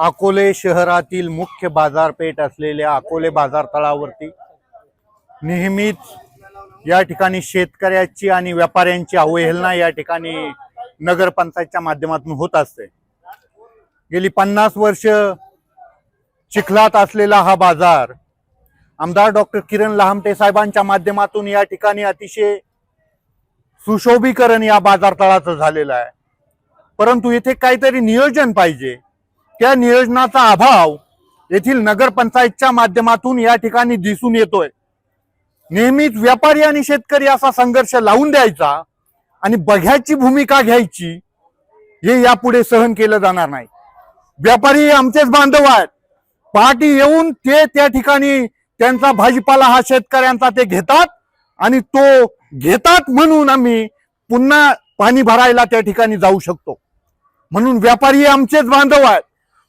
अकोले शहरातील मुख्य बाजारपेठ असलेल्या अकोले बाजारतळावरती नेहमीच या ठिकाणी शेतकऱ्याची आणि व्यापाऱ्यांची अवहेलना या ठिकाणी नगरपंचायतच्या माध्यमातून होत असते. गेली पन्नास वर्ष चिखलात असलेला हा बाजार आमदार डॉक्टर किरण लहामटे साहेबांच्या माध्यमातून या ठिकाणी अतिशय सुशोभीकरण या बाजारतळाचं झालेलं आहे. परंतु येथे काहीतरी नियोजन पाहिजे. त्या नियोजनाचा अभाव येथील नगरपंचायतच्या माध्यमातून या ठिकाणी दिसून येतोय. नेहमीच व्यापारी आणि शेतकरी असा संघर्ष लावून द्यायचा आणि बघ्याची भूमिका घ्यायची हे यापुढे सहन केलं जाणार नाही. व्यापारी आमचेच बांधव आहेत. पहाटे येऊन ते त्या ठिकाणी त्यांचा भाजीपाला हा शेतकऱ्यांचा ते घेतात आणि तो घेतात म्हणून आम्ही पुन्हा पाणी भरायला त्या ठिकाणी जाऊ शकतो. म्हणून व्यापारी आमचेच बांधव आहेत.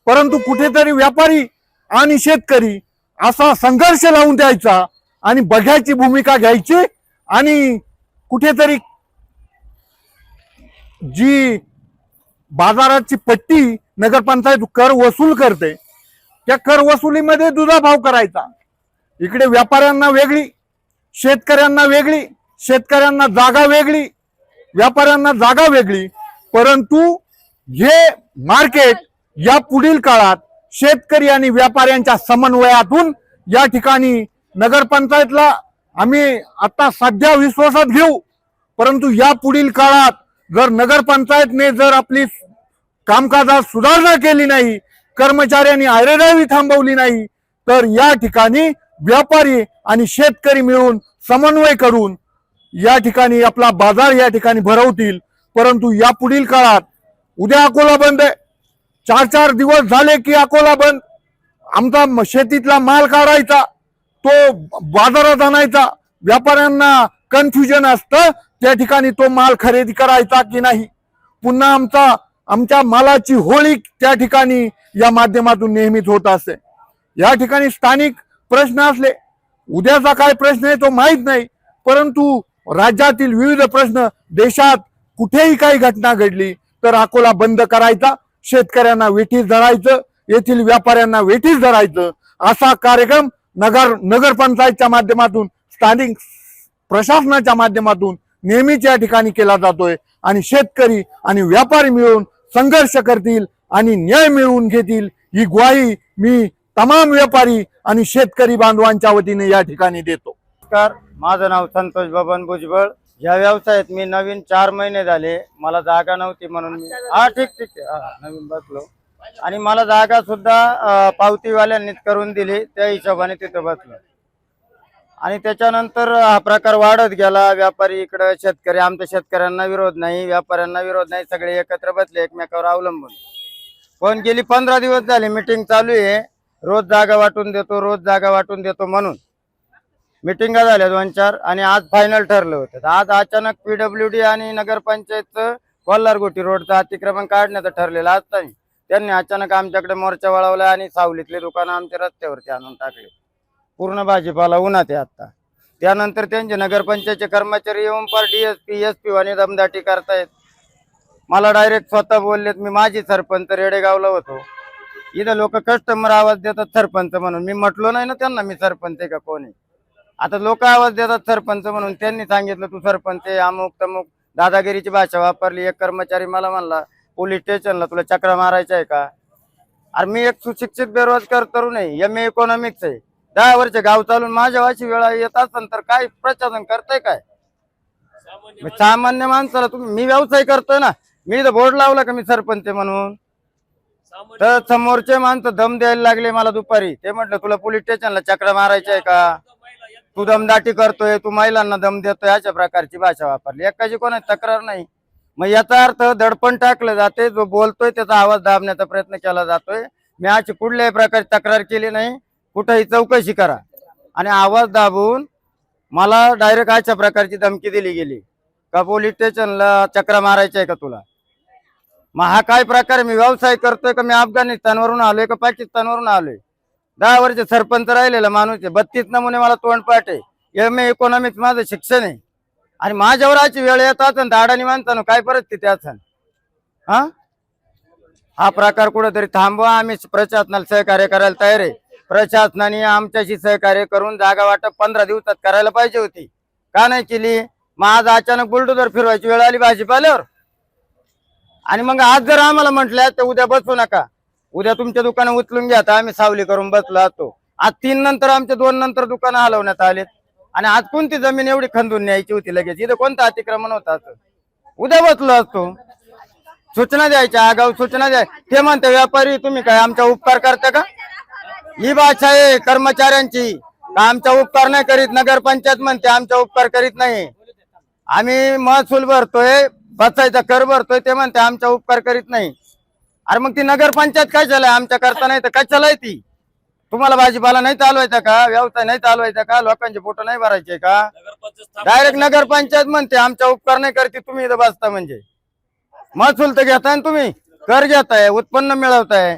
परंतु कुठेतरी व्यापारी आणि शेतकरी असा संघर्ष लावून द्यायचा आणि बघ्याची भूमिका घ्यायची आणि कुठेतरी जी बाजाराची पट्टी नगरपंचायत कर वसूल करते त्या कर वसुलीमध्ये दुधा भाव करायचा. इकडे व्यापाऱ्यांना वेगळी शेतकऱ्यांना वेगळी शेतकऱ्यांना जागा वेगळी व्यापाऱ्यांना जागा वेगळी परंतु हे मार्केट या पुढील काळात शेतकरी आणि व्यापाऱ्यांच्या समन्वयातून या ठिकाणी नगरपंचायतला आम्ही आता सध्या विश्वासात घेऊ. परंतु या पुढील काळात जर नगरपंचायतने जर आपली कामकाजात सुधारणा केली नाही कर्मचाऱ्यांनी आयरेडावी थांबवली नाही तर या ठिकाणी व्यापारी आणि शेतकरी मिळून समन्वय करून या ठिकाणी आपला बाजार या ठिकाणी भरवतील. परंतु या पुढील काळात उद्या अकोला बंद आहे. चार चार दिवस झाले की अकोला बंद. आमचा शेतीतला माल काढायचा तो बाजारात आणायचा. व्यापाऱ्यांना कन्फ्युजन असतं त्या ठिकाणी तो माल खरेदी करायचा की नाही. पुन्हा आमचा आमच्या मालाची होळी त्या ठिकाणी या माध्यमातून नेहमीच होत असते. या ठिकाणी स्थानिक प्रश्न असले उद्याचा काय प्रश्न आहे तो माहीत नाही परंतु राज्यातील विविध प्रश्न देशात कुठेही काही घटना घडली तर अकोला बंद करायचा. शेतकऱ्यांना वेठीस धरायचं येथील व्यापाऱ्यांना वेठीस धरायचं. असा कार्यक्रम नगर नगरपंचायतच्या माध्यमातून स्थानिक प्रशासनाच्या माध्यमातून नेहमीच या ठिकाणी केला जातोय. आणि शेतकरी आणि व्यापारी मिळून संघर्ष करतील आणि न्याय मिळवून घेतील. ही ग्वाही मी तमाम व्यापारी आणि शेतकरी बांधवांच्या वतीने या ठिकाणी देतो. नमस्कार माझं नाव संतोष बबन भुजबळ. या व्यवसायात मी नवीन चार महिने झाले. मला जागा नव्हती म्हणून मी हा ठीक ठीक. हा, नवीन बसलो. आणि मला जागा सुद्धा पावतीवाल्यांनीच करून दिली. त्या हिशोबाने तिथं बसलो. आणि त्याच्यानंतर हा प्रकार वाढत गेला. व्यापारी इकडं शेतकरी आमच्या शेतकऱ्यांना विरोध नाही. व्यापाऱ्यांना विरोध नाही. सगळे एकत्र बसले. एकमेकावर अवलंबून. पण गेली पंधरा दिवस झाले. मिटिंग चालू आहे. रोज जागा वाटून देतो रोज जागा वाटून देतो म्हणून. मिटिंगा झाल्या दोन चार आणि आज फायनल ठरलं होतं. आज अचानक पीडब्ल्यू डी आणि नगरपंचायतचं कोल्हारगोटी रोडचं अतिक्रमण काढण्याचं ठरलेलं असताना त्यांनी अचानक आमच्याकडे मोर्चा वळवला आणि सावलीतले दुकानं आमच्या रस्त्यावरती आणून टाकले. पूर्ण भाजीपाला उन्हात आहे आता त्यानंतर त्यांचे नगरपंचायतचे कर्मचारी येऊन पार D S P S P वाणी दमदाटी करतायत. मला डायरेक्ट स्वतः बोललेत मी माझी सरपंच रेडेगावला होतो. इथं लोक कस्टमर आवाज देतात सरपंच म्हणून. मी म्हटलो नाही ना त्यांना मी सरपंच आहे का कोणी आता लोक आवाज देतात सरपंच म्हणून. त्यांनी सांगितलं तू सरपंच आहे अमुक तमुक दादागिरीची भाषा वापरली एक कर्मचारी मला म्हणला पोलीस स्टेशनला तुला चक्रा मारायचा आहे का? अरे मी एक सुशिक्षित बेरोजगार तरुण आहे एम ए इकॉनॉमिक्स आहे. दहा वर्ष गाव चालून माझ्या वाशी वेळा येत असेल तर काय प्रशासन करताय काय? मग सामान्य माणसाला तुम्ही मी व्यवसाय करतोय ना मी इथं बोर्ड लावला का मी सरपंच आहे म्हणून? तर समोरचे माणसं दम द्यायला लागले मला दुपारी. ते म्हटलं तुला पोलीस स्टेशनला चक्र मारायचं आहे का? तू दमदाटी करतोय तू महिलांना दम देतोय अशा प्रकारची भाषा वापरली. एकाची कोणाची तक्रार नाही. मग याचा अर्थ दडपण टाकलं जाते जो बोलतोय त्याचा आवाज दाबण्याचा प्रयत्न केला जातोय. मी अशी कुठल्याही प्रकारची तक्रार केली नाही. कुठेही चौकशी करा. आणि आवाज दाबून मला डायरेक्ट अशा प्रकारची धमकी दिली गेली. का पोलीस स्टेशनला चक्रा मारायची आहे का तुला? मग हा काय प्रकार मी व्यवसाय करतोय का? मी अफगाणिस्तानवरून आलोय का? पाकिस्तानवरून आलोय? दहा वर्ष सरपंच राहिलेला माणूस आहे. बत्तीस नमुने मला तोंडपाठ आहे एम ए इकॉनॉमिक्स माझं शिक्षण आहे. आणि माझ्यावर अशी वेळ येत असन दाडानी माणसानं काय परिस्थिती असन? हा? हा प्रकार कुठेतरी थांबवा. आम्ही प्रशासनाला सहकार्य करायला तयार आहे. प्रशासनाने आमच्याशी सहकार्य करून जागा वाटप पंधरा दिवसात करायला पाहिजे होती. का नाही केली? मग आज अचानक बुलडोजर फिरवायची वेळ आली भाजीपाल्यावर. आणि मग आज जर आम्हाला म्हटलं तर उद्या बसू नका. उद्या तुमच्या दुकानं उचलून घ्या आता आम्ही सावली करून बसलो असतो. आज तीन नंतर आमच्या दोन नंतर दुकानं हलवण्यात आलेत. आणि आज कोणती जमीन एवढी खंदून न्यायची होती लगेच? इथं कोणतं अतिक्रमण होत असं? उद्या बसलो असतो. सूचना द्यायच्या आगाऊ सूचना द्याय ते म्हणते व्यापारी तुम्ही काय आमचा उपकार करता का? ही भाषा आहे कर्मचाऱ्यांची. का आमचा उपकार नाही करीत? नगरपंचायत म्हणते आमचा उपकार करीत नाही. आम्ही महसूल भरतोय बसायचा कर भरतोय ते म्हणते आमचा उपकार करीत नाही. अरे मग ती नगरपंचायत काय चालय आमच्या करता नाही तर काय चालय ती? तुम्हाला भाजीपाला नाही चालवायचा का? व्यवसाय नाही चालवायचा का? लोकांचे फोटो नाही भरायचे का? डायरेक्ट नगरपंचायत म्हणते आमचा उपकार नाही करते तुम्ही इथं बसता म्हणजे. महसूल तर घेताय ना तुम्ही? कर घेताय उत्पन्न मिळवताय.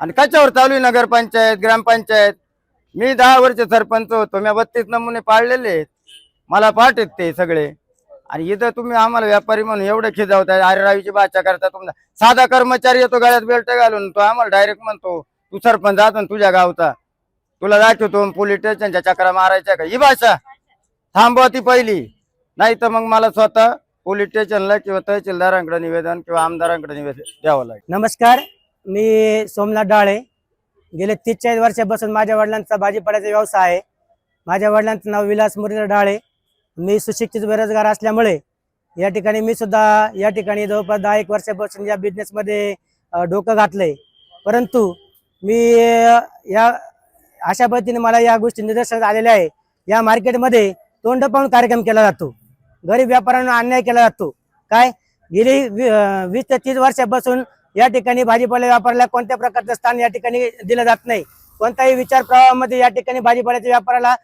आणि कशावर चालू आहे नगरपंचायत ग्रामपंचायत? मी दहा वर्ष सरपंच होतो मी बत्तीस नमुने पाळलेले आहेत. मला पाठ आहेत ते सगळे. आणि इथं तुम्ही आम्हाला व्यापारी म्हणून एवढे खिजावताय अरे रावीची भाषा करता तुमचा. साधा कर्मचारी येतो गळ्यात बेल्ट घालून. तो आम्हाला डायरेक्ट म्हणतो तू सरपंच जातो तुझ्या गावचा. तुला दाखवतो पोलीस स्टेशनच्या चक्रा मारायच्या का? ही भाषा. थांबवा ती पहिली. नाही तर मग मला स्वतः पोलीस स्टेशनला किंवा तहसीलदारांकडे निवेदन किंवा आमदारांकडे निवेदन द्यावं लागेल. नमस्कार. मी सोमनाथ डाळे. गेले तीस चाळीस वर्षापासून माझ्या वडिलांचा भाजीपाल्याचा व्यवसाय आहे. माझ्या वडिलांचं नाव विलास मुरलीधर डाळे. मी सुशिक्षित बेरोजगार असल्यामुळे या ठिकाणी मी सुद्धा या ठिकाणी जवळपास दहा एक वर्षापासून या बिझनेसमध्ये डोकं घातलंय. परंतु मी या अशा पद्धतीने मला या गोष्टी निदर्शनात आलेल्या आहे या मार्केटमध्ये तोंड पाहून कार्यक्रम केला जातो. गरीब व्यापाऱ्यांना अन्याय केला जातो. काय? गेली वी- वीस ते तीस वर्षापासून या ठिकाणी भाजीपाला व्यापाऱ्याला कोणत्या प्रकारचं स्थान या ठिकाणी दिलं जात नाही. कोणताही विचार प्रवाहामध्ये या ठिकाणी भाजीपाल्याच्या व्यापाराला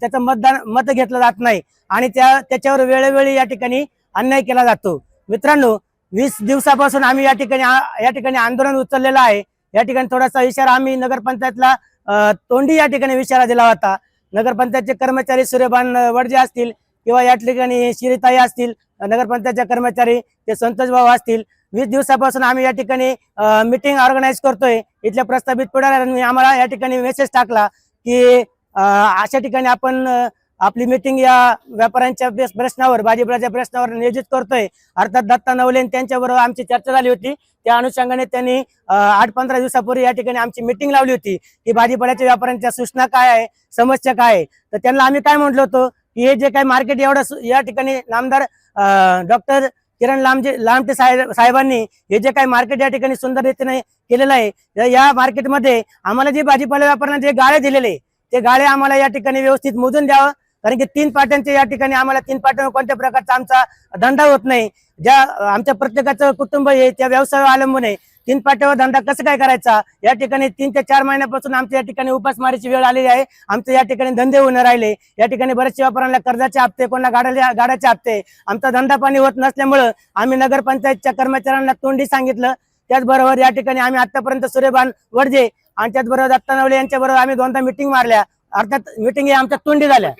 त्याचं मतदान मत घेतलं जात नाही. आणि त्या त्याच्यावर वेळोवेळी या ठिकाणी अन्याय केला जातो. मित्रांनो वीस दिवसापासून आम्ही या ठिकाणी या ठिकाणी आंदोलन उचललेलं आहे. या ठिकाणी थोडासा इशारा आम्ही नगरपंचायतला तोंडी या ठिकाणी इशारा दिला होता. नगरपंचायतचे कर्मचारी सूर्यभान वडजे असतील किंवा या ठिकाणी शिरीताई असतील नगरपंचायतच्या कर्मचारी ते संतोष भाऊ असतील. वीस दिवसापासून आम्ही या ठिकाणी मिटिंग ऑर्गनाईज करतोय. इथल्या प्रस्तावित पुढाऱ्यांनी आम्हाला या ठिकाणी मेसेज टाकला की अशा ठिकाणी आपण आपली मिटिंग या व्यापाऱ्यांच्या प्रश्नावर भाजीपाल्याच्या प्रश्नावर नियोजित करतोय. अर्थात दत्ता नवले त्यांच्याबरोबर आमची चर्चा झाली होती. त्या अनुषंगाने त्यांनी आठ पंधरा दिवसापूर्वी या ठिकाणी आमची मिटिंग लावली होती. की भाजीपाल्याच्या व्यापाऱ्यांच्या सूचना काय आहे समस्या काय आहे? तर त्यांना आम्ही काय म्हटलं होतं? की हे जे काही मार्केट एवढं या ठिकाणी नामदार डॉक्टर किरण लांबजे लांबटे साहेब साहेबांनी हे जे काही मार्केट या ठिकाणी सुंदर रीतीने केलेलं आहे या मार्केटमध्ये आम्हाला जे भाजीपाला व्यापाऱ्यांना जे गाळे दिलेले ते गाळे आम्हाला या ठिकाणी व्यवस्थित मोजून द्यावं. कारण की तीन पाट्यांचे या ठिकाणी आम्हाला तीन पाट्यांवर कोणत्या प्रकारचा आमचा धंदा होत नाही. ज्या आमच्या प्रत्येकाचं कुटुंब हे त्या व्यवसायावर अवलंबून आहे. तीन पाट्यावर धंदा कसं काय करायचा? या ठिकाणी तीन ते चार महिन्यापासून आमच्या या ठिकाणी उपासमारीची वेळ आलेली आहे. आमचे या ठिकाणी धंदे होऊन राहिले. या ठिकाणी बरेचशे व्यापाऱ्यांना कर्जाचे हप्ते कोणा गाड्या गाड्याचे हप्ते. आमचा धंदा पाणी होत नसल्यामुळं आम्ही नगरपंचायतच्या कर्मचाऱ्यांना तोंडी सांगितलं. त्याचबरोबर या ठिकाणी आम्ही आतापर्यंत सूर्यभान वडजे आणि त्याचबरोबर दत्ता नवले यांच्या बरोबर आम्ही दोनदा मिटिंग मारल्या. अर्थात मिटिंग या आमच्या तोंडी झाल्या.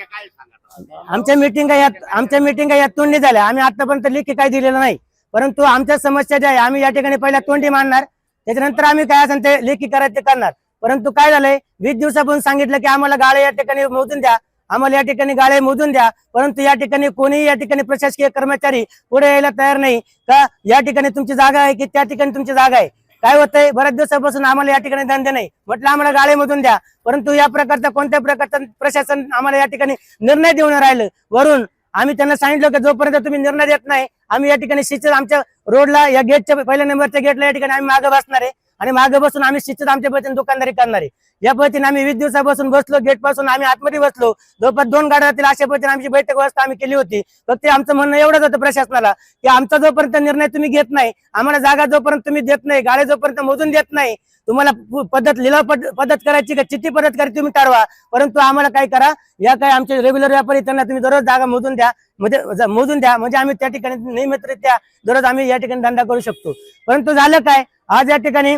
आमच्या मिटिंग आमच्या मिटिंग या तोंडी झाल्या. आम्ही आतापर्यंत लेखी काही दिलेलं नाही. परंतु आमच्या समस्या ज्या आहे आम्ही या ठिकाणी पहिल्या तोंडी मांडणार. त्याच्यानंतर आम्ही काय असेल ते लेखी करायचं ते करणार. परंतु काय झालंय वीस दिवसापासून सांगितलं की आम्हाला गाळे या ठिकाणी मोजून द्या. आम्हाला या ठिकाणी गाळे मोजून द्या. परंतु या ठिकाणी कोणीही या ठिकाणी प्रशासकीय कर्मचारी पुढे यायला तयार नाही. का या ठिकाणी तुमची जागा आहे की त्या ठिकाणी तुमची जागा आहे? काय होतंय? बऱ्याच दिवसापासून आम्हाला या ठिकाणी धंदे नाही. म्हटलं आम्हाला गाळे मधून द्या. परंतु या प्रकारचा कोणत्या प्रकारचा प्रशासन आम्हाला या ठिकाणी निर्णय देऊन राहिलं? वरून आम्ही त्यांना सांगितलं की जोपर्यंत तुम्ही निर्णय देत नाही आम्ही या ठिकाणी शिक्षित आमच्या रोडला या गेटच्या पहिल्या नंबरच्या गेटला या ठिकाणी आम्ही मागे बसणार आहे. आणि मागे बसून आम्ही शिक्षित आमच्या पद्धतीने दुकानदारी करणार आहे. या पद्धतीने आम्ही वीस दिवसापासून बसलो गेटपासून आम्ही आतमध्ये बसलो. जवळपास दोन गाड्यातील अशा पद्धतीने आमची बैठक व्यवस्था आम्ही केली होती फक्त आमचं म्हणणं एवढंच होतं प्रशासनाला की आमचा जोपर्यंत निर्णय तुम्ही घेत नाही आम्हाला जागा जोपर्यंत तुम्ही देत नाही गाड्या जोपर्यंत मोजून देत नाही तुम्हाला पद्धत लिलाव पद्धत करायची का चिठ्ठी पद्धत करायची तुम्ही ठरवा परंतु आम्हाला काय करा या काय आमचे रेग्युलर व्यापारी त्यांना तुम्ही दररोज जागा मोजून द्या म्हणजे मोजून द्या म्हणजे आम्ही त्या ठिकाणी नियमितरित्या दररोज आम्ही या ठिकाणी धंदा करू शकतो. परंतु झालं काय आज या ठिकाणी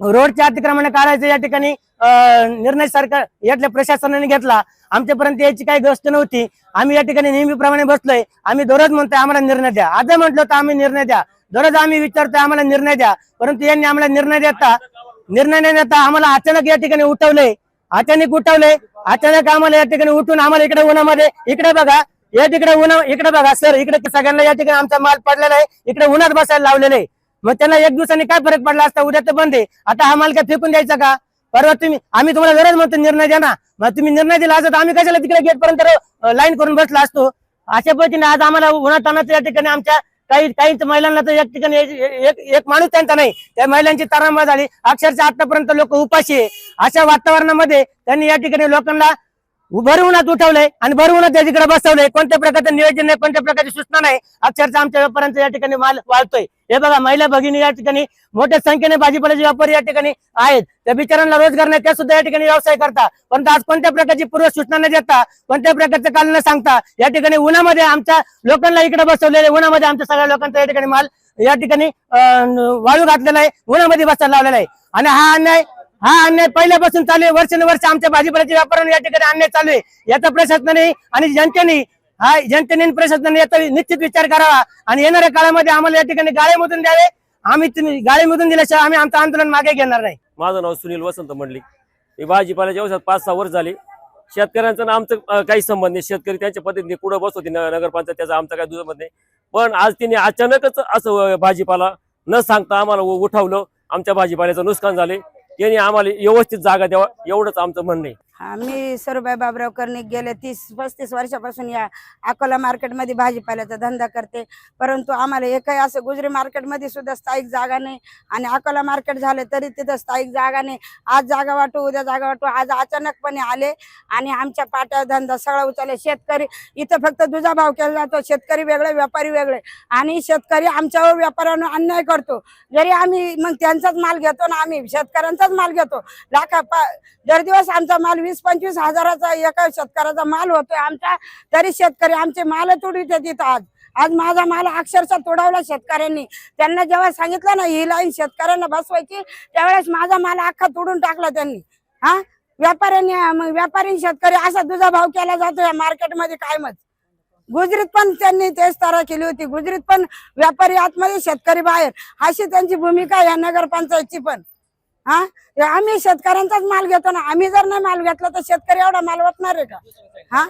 रोडच्या अतिक्रमण काढायचं या ठिकाणी निर्णय सरकार यातल्या प्रशासनाने घेतला. आमच्यापर्यंत याची काही गोष्ट नव्हती. आम्ही या ठिकाणी नेहमीप्रमाणे बसलोय. आम्ही दररोज म्हणतोय आम्हाला निर्णय द्या. आज म्हटलं तर आम्ही निर्णय द्या. दररोज आम्ही विचारतोय आम्हाला निर्णय द्या. परंतु यांनी आम्हाला निर्णय देता निर्णय न देता आम्हाला अचानक या ठिकाणी उठवले अचानक उठवले अचानक आम्हाला या ठिकाणी उठून आम्हाला इकडे उन्हामध्ये इकडे बघा या तिकडे उन्हा इकडे बघा सर इकडे सगळ्यांना या ठिकाणी आमचा माल पडलेला आहे. इकडे उन्हात बसायला लावलेला आहे. मग त्यांना एक दिवसाने काय फरक पडला असता? उद्या तर बंद आहे. आता हा माल काय फेकून द्यायचा का? परवा तुम्ही आम्ही तुम्हाला गरज म्हणतो निर्णय द्या ना. मग तुम्ही निर्णय दिला असता तर आम्ही कशाला तिकडे गेट पर्यंत लाईन करून बसला असतो? अशा पद्धतीने आज आम्हाला उन्हातानाच या ठिकाणी आमच्या काही काही महिलांना तर एक ठिकाणी एक एक माणूस त्यांचा नाही. त्या महिलांची तारांबळ झाली. अक्षरशः आतापर्यंत लोक उपाशी आहे. अशा वातावरणामध्ये त्यांनी या ठिकाणी लोकांना भर उन्हात उठवलंय आणि भर उन्हात त्या तिकडे बसवलंय. कोणत्या प्रकारचं नियोजन नाही कोणत्या प्रकारची सूचना नाही. अक्षरशः आमच्या व्यापाऱ्यांचा या ठिकाणी माल वाळतोय. हे बघा महिला भगिनी या ठिकाणी मोठ्या संख्येने भाजीपाल्याचे व्यापारी या ठिकाणी आहेत. त्या बिचारांना रोजगार नाही त्या सुद्धा या ठिकाणी व्यवसाय करता परंतु आज कोणत्या प्रकारची पूर्व सूचना न देता कोणत्या प्रकारचं काल न सांगता या ठिकाणी उन्हामध्ये आमच्या लोकांना इकडे बसवलेले उन्हामध्ये आमच्या सगळ्या लोकांचा या ठिकाणी माल या ठिकाणी वाळू घातलेला आहे. उन्हामध्ये बसायला लावलेला आहे. आणि हा अन्याय हा अन्याय पहिल्यापासून चालू आहे. वर्षानुवर्ष आमच्या भाजीपाल्याच्या व्यापाऱ्यांवर या ठिकाणी अन्याय चालू आहे. याचा प्रशासनाने आणि जनतेने हा जनतेने प्रशासनाने याचा निश्चित विचार करावा. आणि येणाऱ्या काळामध्ये आम्हाला या ठिकाणी गाळेमधून द्यावे. आम्ही गाळेमधून दिल्याशिवाय आम्ही आमचं आंदोलन मागे घेणार नाही. माझं नाव सुनील वसंत मंडली मी भाजीपाल्याच्या व्यवसायात पाच सहा वर्ष झाले. शेतकऱ्यांचं ना आमचं काही संबंध नाही. शेतकरी त्यांच्या पद्धतीने कुठं बसवते होती नगरपंचायत त्याचा आमचा काही दुसरं नाही. पण आज तिने अचानकच असं भाजीपाला न सांगता आम्हाला उ- उठवलं. आमच्या भाजीपाल्याचं नुकसान झाले. त्यांनी आम्हाला व्यवस्थित जागा द्यावा एवढंच आमचं म्हणणं आहे. हा मी सरुबाई बाबराव कर्णिक गेले तीस पस्तीस वर्षापासून या अकोला मार्केटमध्ये भाजीपाल्याचा धंदा करते. परंतु आम्हाला एकही असं गुजरी मार्केटमध्ये सुद्धा स्थायिक जागा नाही. आणि अकोला मार्केट झाले तरी तिथं स्थायिक जागा नाही. आज जागा वाटू उद्या जागा वाटू आज अचानकपणे आले आणि आमच्या पाट्या धंदा सगळा उचलले. शेतकरी इथं फक्त दुजा भाव केला जातो. शेतकरी वेगळे व्यापारी वेगळे. आणि शेतकरी आमच्यावर व्यापाऱ्यांना अन्याय करतो. जरी आम्ही मग त्यांचाच माल घेतो ना आम्ही शेतकऱ्यांचाच माल घेतो. लाखा पा दर दिवस आमचा माल वीस पंचवीस हजाराचा एका शेतकऱ्याचा माल होतोय. आमचा तरी शेतकरी आमचे माल तोडीत येतात आज आज माझा माल अक्षरशः तोडवला शेतकऱ्यांनी. त्यांना जेव्हा सांगितलं ना ही लाईन शेतकऱ्यांना बसवायची त्यावेळेस माझा माल अख्खा तोडून टाकला त्यांनी. हा? व्यापाऱ्यांनी मग व्यापारी शेतकरी असा दुजा भाव केला जातो या मार्केटमध्ये कायमच. गुजरीत पण त्यांनी तेच तारा केली होती. गुजरीत पण व्यापारी आतमध्ये शेतकरी बाहेर. अशी त्यांची भूमिका या नगरपंचायतची पण. हा? आम्ही शेतकऱ्यांचाच माल घेतो ना. आम्ही जर नाही माल घेतला तर शेतकरी एवढा माल वापणार आहे का? हा?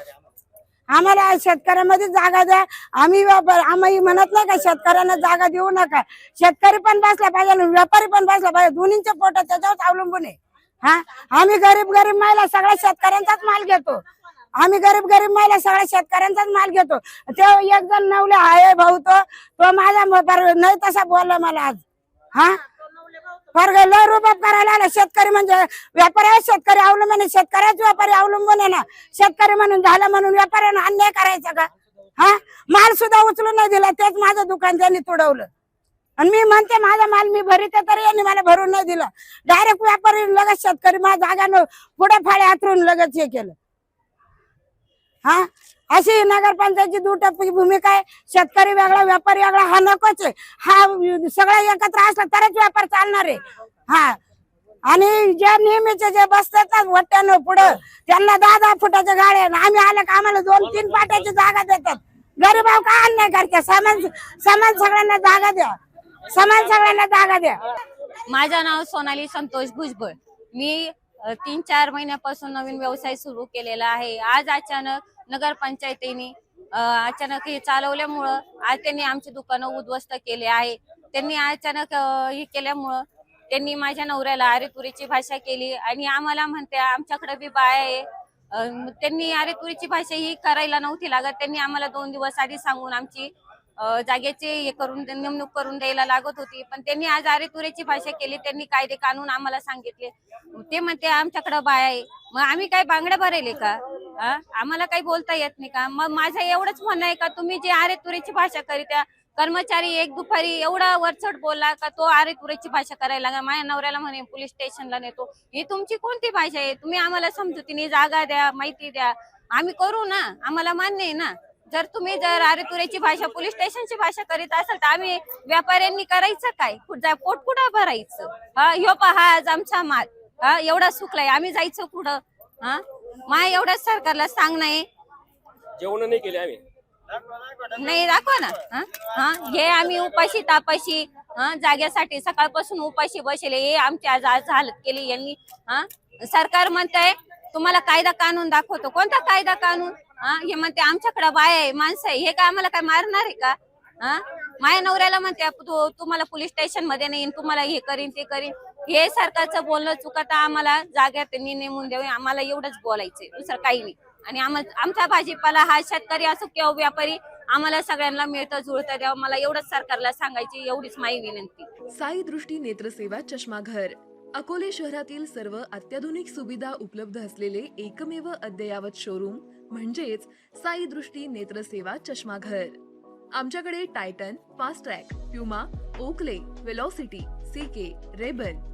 आम्हाला शेतकऱ्यामध्ये जागा द्या. आम्ही व्यापार आम्ही म्हणत नाही का शेतकऱ्यांना जागा देऊ नका. शेतकरी पण बसला पाहिजे व्यापारी पण बसला पाहिजे. दोन्हीच्या पोटात त्याच्यावर अवलंबून आहे. हा? आम्ही गरीब गरीब महिला सगळ्या शेतकऱ्यांचाच माल घेतो. आम्ही गरीब गरीब महिला सगळ्या शेतकऱ्यांचाच माल घेतो. ते एक जण नवले आहे भाऊ तो. तो माझा नाही तसा बोलला मला आज. हा? लय रुबाब करायला आला. शेतकरी म्हणजे व्यापारी शेतकरी अवलंबून आहे. शेतकऱ्याच व्यापारी अवलंबून आहे ना. शेतकरी म्हणून झालं म्हणून व्यापाऱ्यानं अन्याय करायचा का? हा? माल सुद्धा उचलून नाही दिला. तेच माझं दुकान त्यांनी तुडवलं. आणि मी म्हणते माझा माल मी भरीते तरी यांनी मला भरून नाही दिला. डायरेक्ट व्यापारी लगेच शेतकरी माझ्या जागा पुढे फाळे हातरून लगेच हे केलं. हा? अशी नगरपंचायतची दुटप्पी भूमिका आहे. शेतकरी वेगळा व्यापारी वेगळा हा नकोच आहे. हा सगळा एकत्र असला तरच व्यापार चालणार आहे. हा. आणि जे नेहमीचे जे बसतात ना वट्यानं पुढं त्यांना दहा दहा फुटाच्या गाड्या आम्ही आल्या का आम्हाला दोन तीन पाट्याची जागा देतात. गरीबाव का अन्याय करते? समान समान सगळ्यांना जागा द्या. समान सगळ्यांना जागा द्या. माझं नाव सोनाली संतोष भुजबळ. मी तीन चार महिन्यापासून नवीन व्यवसाय सुरू केलेला आहे. आज अचानक नगरपंचायतीने अचानक हे चालवल्यामुळं आज त्यांनी आमची दुकानं उद्ध्वस्त केले आहे. त्यांनी अचानक हे केल्यामुळं त्यांनी माझ्या नवऱ्याला अरेतुरीची भाषा केली आणि आम्हाला म्हणते आमच्याकडे बी बाय आहे. त्यांनी अरेतुरीची भाषा ही करायला नव्हती लागत. त्यांनी आम्हाला दोन दिवस आधी सांगून आमची जागेचे हे करून नेमणूक करून द्यायला लागत होती. पण त्यांनी आज आरेतुरेची भाषा केली. त्यांनी कायदे कानून आम्हाला सांगितले. ते म्हणते आमच्याकडे बाय आहे. मग आम्ही काय बांगड्या भरायले का? आम्हाला काही बोलता येत नाही का? मग माझं एवढंच म्हणणं आहे का तुम्ही जे आरे तुरेची भाषा करीत्या कर्मचारी एक दुपारी एवढा वरचढ बोलला का तो आरे तुरेची भाषा करायला लागला. माझ्या नवऱ्याला म्हणे पोलीस स्टेशनला नेतो. ही तुमची कोणती भाषा आहे? तुम्ही आम्हाला समजुतीने जागा द्या माहिती द्या. आम्ही करू ना? आम्हाला मान्य आहे ना? जर तुम्ही जर आरे तुरेची भाषा पोलीस स्टेशनची भाषा करीत असाल तर आम्ही व्यापाऱ्यांनी करायचं काय? कुठं पोट कुठं भरायचं? हा ह्यो पहा आज आमचा माल. हा एवढा सुकलाय आम्ही जायचं कुठं? हा माय एवढ्याच सरकारला सांगणं आहे जेवण नाही केले आम्ही. नाही दाखवा ना. हा? हा? हे आम्ही उपाशी तापाशी हा? जाग्यासाठी सकाळपासून उपाशी बसले. हे आमची आज आज हालत केली यांनी. हा? सरकार म्हणतंय तुम्हाला कायदा कानून दाखवतो. कोणता कायदा कानून? हा? हे म्हणते आमच्याकडे बाय आहे माणसं आहे. हे काय आम्हाला काय मारणार आहे का? हा? माझ्या नवऱ्याला म्हणते तू तुम्हाला पोलीस स्टेशनमध्ये नेईन तुम्हाला हे करीन ते करीन. हे सरकारचं बोलणं चुकता आम्हाला जाग्यात त्यांनी नेमून द्यावे आम्हाला एवढंच बोलायचंय. दुसरं काही नाही. आणि आम्हा- आमचा भाजीपाला हा शेतकरी असो किंवा व्यापारी आम्हाला सगळ्यांना मिळतं जुळतं द्यावं. मला एवढंच सरकारला सांगायची एवढीच माई विनंती. साई दृष्टी नेत्रसेवा चष्माघर. अकोले शहरातील सर्व अत्याधुनिक सुविधा उपलब्ध असलेले एकमेव अद्ययावत शोरूम म्हणजेच साई दृष्टी नेत्रसेवा चष्माघर. आमच्याकडे Titan Fastrack Puma Oakley Velocity CK Rayban